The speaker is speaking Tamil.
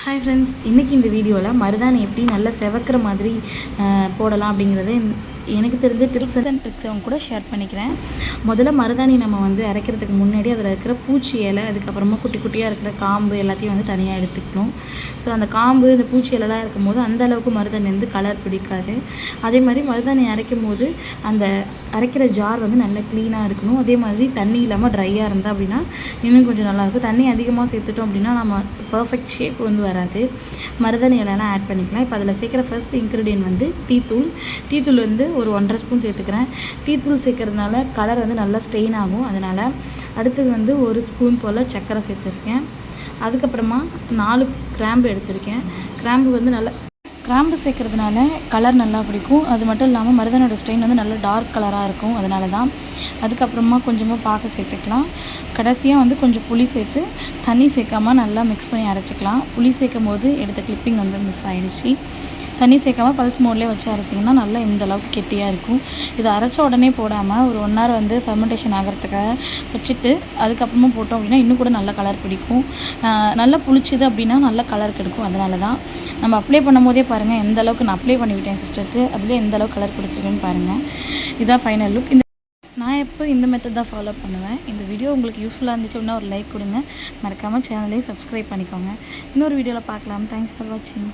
ஹாய் ஃப்ரெண்ட்ஸ் இன்றைக்கி இந்த வீடியோவில் மருதாணி எப்படி நல்லா செவக்கிற மாதிரி போடலாம் அப்படிங்கிறத எனக்கு தெரிஞ்ச டிப்ஸ் அண்ட் ட்ரிக்ஸ் அவங்க கூட ஷேர் பண்ணிக்கிறேன். முதல்ல மருதாணி நம்ம வந்து அரைக்கிறதுக்கு முன்னாடி அதில் இருக்கிற பூச்சி இலை அதுக்கப்புறமா குட்டி குட்டியாக இருக்கிற காம்பு எல்லாத்தையும் வந்து தனியாக எடுத்துக்கணும். ஸோ அந்த காம்பு இந்த பூச்சி இலைலாம் இருக்கும்போது அந்த அளவுக்கு மருதாணி வந்து கலர் பிடிக்காது. அதே மாதிரி மருதாணி அரைக்கும் போது அந்த அரைக்கிற ஜார் வந்து நல்லா க்ளீனாக இருக்கணும். அதே மாதிரி தண்ணி இல்லாமல் ட்ரையாக இருந்தால் அப்படின்னா இன்னும் கொஞ்சம் நல்லாயிருக்கும் தண்ணி அதிகமாக சேர்த்துட்டோம் அப்படின்னா நம்ம பர்ஃபெக்ட் ஷேப் வந்து வராது. மருதாணி இலைலாம் ஆட் பண்ணிக்கலாம். இப்போ அதில் சேர்க்குற ஃபர்ஸ்ட் இன்க்ரீடியன்ட் வந்து டீ தூள். டீ தூள் வந்து ஒரு ஒன்றரை ஸ்பூன் சேர்த்துக்கிறேன். டீ தூள் சேர்க்கறதுனால கலர் வந்து நல்லா ஸ்டெயின் ஆகும். அதனால் அடுத்தது வந்து ஒரு ஸ்பூன் போல் சர்க்கரை சேர்த்துருக்கேன். அதுக்கப்புறமா நாலு கிராம்பு எடுத்திருக்கேன். கிராம்பு வந்து நல்லா கிராம்பு சேர்க்கறதுனால கலர் நல்லா பிடிக்கும். அது மட்டும் இல்லாமல் மருதனோட ஸ்டெயின் வந்து நல்லா டார்க் கலராக இருக்கும். அதனால தான் அதுக்கப்புறமா கொஞ்சமாக பார்க்க சேர்த்துக்கலாம். கடைசியாக வந்து கொஞ்சம் புளி சேர்த்து தண்ணி சேர்க்காமல் நல்லா மிக்ஸ் பண்ணி அரைச்சிக்கலாம். புளி சேர்க்கும் போது எடுத்த கிளிப்பிங் வந்து மிஸ் ஆகிடுச்சி தண்ணி சேர்க்காம பல்ஸ் மோட்லேயே வச்சு அரைச்சிங்கன்னா நல்லா இந்த அளவுக்கு கெட்டியாக இருக்கும். இதை அரைச்ச உடனே போடாமல் ஒரு ஒன் ஹவர் வந்து ஃபெர்மெண்டேஷன் ஆகிறதுக்காக வச்சுட்டு அதுக்கப்புறமா போட்டோம் அப்படின்னா இன்னும் கூட நல்ல கலர் பிடிக்கும். நல்லா புளிச்சுது அப்படின்னா நல்ல கலர் கிடைக்கும். அதனால தான் நம்ம அப்ளை பண்ணும்போதே பாருங்கள் எந்த அளவுக்கு நான் அப்ளை பண்ணிவிட்டேன் சிஸ்டருக்கு அதுலேயே எந்த அளவுக்கு கலர் பிடிச்சிருக்குன்னு பாருங்கள் இதான் ஃபைனல் லுக் இந்த நான் எப்போ இந்த மெத்தட் தான் ஃபாலோ பண்ணுவேன். இந்த வீடியோ உங்களுக்கு யூஸ்ஃபுல்லாக இருந்துச்சு அப்படின்னா ஒரு லைக் கொடுங்க. மறக்காமல் சேனலையும் சப்ஸ்கிரைப் பண்ணிக்கோங்க. இன்னொரு வீடியோவில் பார்க்கலாம். தேங்க்ஸ் ஃபார் வாட்சிங்